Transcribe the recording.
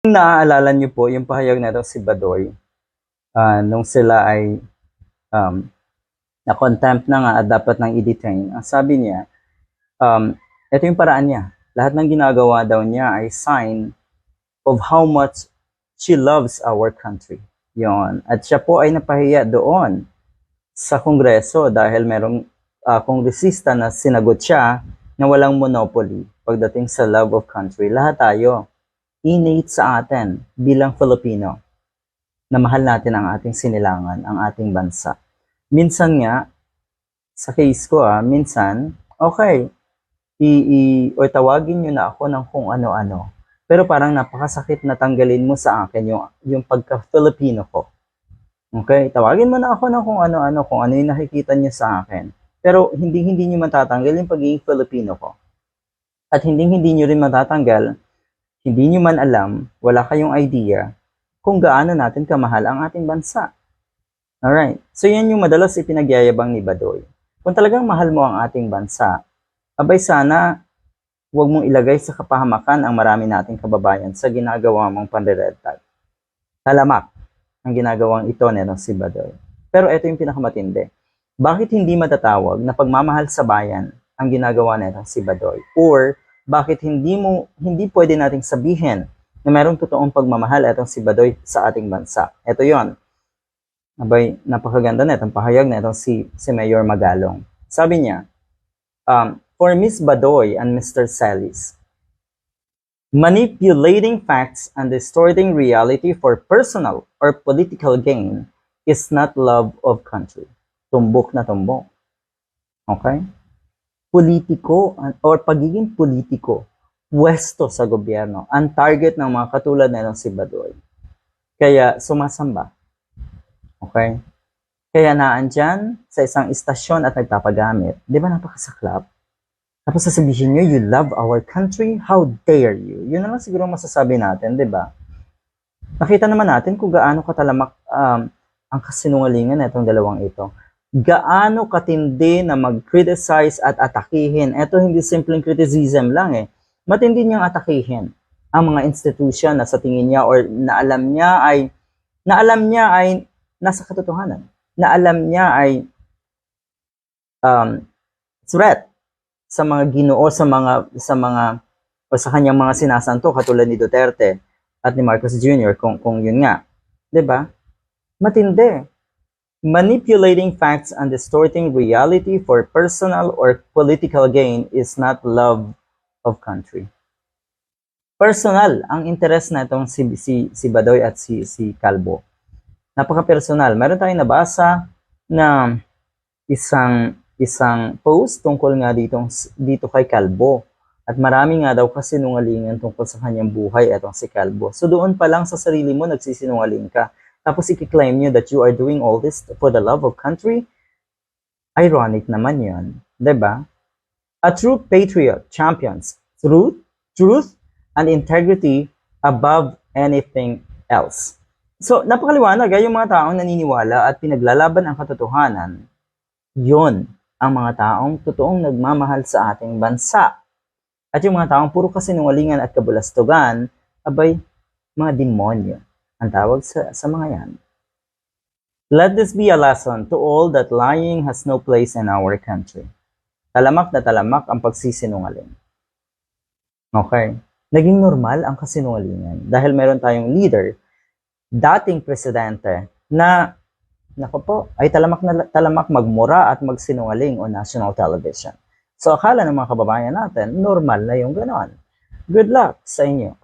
Naaalala niyo po yung pahayag na si Badoy, ah, nung sila ay um, na-contempt na nga at dapat nang i-detain, ang sabi niya, um, ito yung paraan niya. Lahat ng ginagawa daw niya ay sign of how much she loves our country. Yon. At siya po ay napahiya doon sa Kongreso dahil merong uh, kongresista na sinagot siya na walang monopoly pagdating sa love of country. Lahat tayo, innate sa atin bilang Filipino na mahal natin ang ating sinilangan, ang ating bansa. Minsan nga, sa case ko ah, minsan, okay, i, i o tawagin nyo na ako ng kung ano-ano. Pero parang napakasakit na tanggalin mo sa akin yung, yung pagka-Filipino ko. Okay? Tawagin mo na ako ng kung ano-ano, kung ano yung nakikita niyo sa akin. Pero hindi hindi niyo matatanggal yung pagiging Filipino ko. At hindi hindi niyo rin matatanggal, hindi niyo man alam, wala kayong idea kung gaano natin kamahal ang ating bansa. Alright. So yan yung madalas ipinagyayabang ni Badoy. Kung talagang mahal mo ang ating bansa, abay sana huwag mong ilagay sa kapahamakan ang marami nating kababayan sa ginagawa mong pandiretag. Talamak ang ginagawang ito nito si Badoy. Pero ito yung pinakamatindi. Bakit hindi matatawag na pagmamahal sa bayan ang ginagawa nito si Badoy? Or bakit hindi mo hindi pwede nating sabihin na mayroong totoong pagmamahal itong si Badoy sa ating bansa? Ito 'yon. Abay, napakaganda na itong pahayag na itong si, si Mayor Magalong. Sabi niya, um, for Miss Badoy and Mr. Salis, manipulating facts and distorting reality for personal or political gain is not love of country. Tumbok na tumbok. Okay? Politiko or pagiging politiko, pwesto sa gobyerno, ang target ng mga katulad na si Badoy. Kaya sumasamba. Okay? Kaya naandyan sa isang istasyon at nagpapagamit. Di ba napakasaklap? Tapos sasabihin nyo, you love our country? How dare you? Yun na lang siguro masasabi natin, di ba? Nakita naman natin kung gaano katalamak um, ang kasinungalingan na itong dalawang ito. Gaano katindi na mag-criticize at atakihin. Ito hindi simpleng criticism lang eh. Matindi niyang atakihin ang mga institution na sa tingin niya or na alam niya ay na alam niya ay nasa katotohanan. Na alam niya ay um, threat sa mga ginoo sa mga sa mga o sa kanyang mga sinasanto katulad ni Duterte at ni Marcos Jr. kung kung yun nga. 'Di ba? Matindi. Manipulating facts and distorting reality for personal or political gain is not love of country. Personal ang interest na itong si, si, si Badoy at si, si Calvo. Napaka-personal. Meron tayong nabasa na isang isang post tungkol nga dito, dito kay Calvo. At marami nga daw kasinungalingan tungkol sa kanyang buhay itong si Calvo. So doon pa lang sa sarili mo nagsisinungaling ka. Tapos i-claim nyo that you are doing all this for the love of country. Ironic naman yun. ba? Diba? A true patriot champions truth, truth, and integrity above anything else. So, napakaliwanag ay yung mga taong naniniwala at pinaglalaban ang katotohanan. Yon ang mga taong totoong nagmamahal sa ating bansa. At yung mga taong puro kasinungalingan at kabulastugan, abay, mga demonyo ang tawag sa, sa mga yan. Let this be a lesson to all that lying has no place in our country. Talamak na talamak ang pagsisinungaling. Okay. Naging normal ang kasinungalingan dahil meron tayong leader, dating presidente, na nako po, ay talamak na talamak magmura at magsinungaling on national television. So akala ng mga kababayan natin, normal na yung ganon. Good luck sa inyo.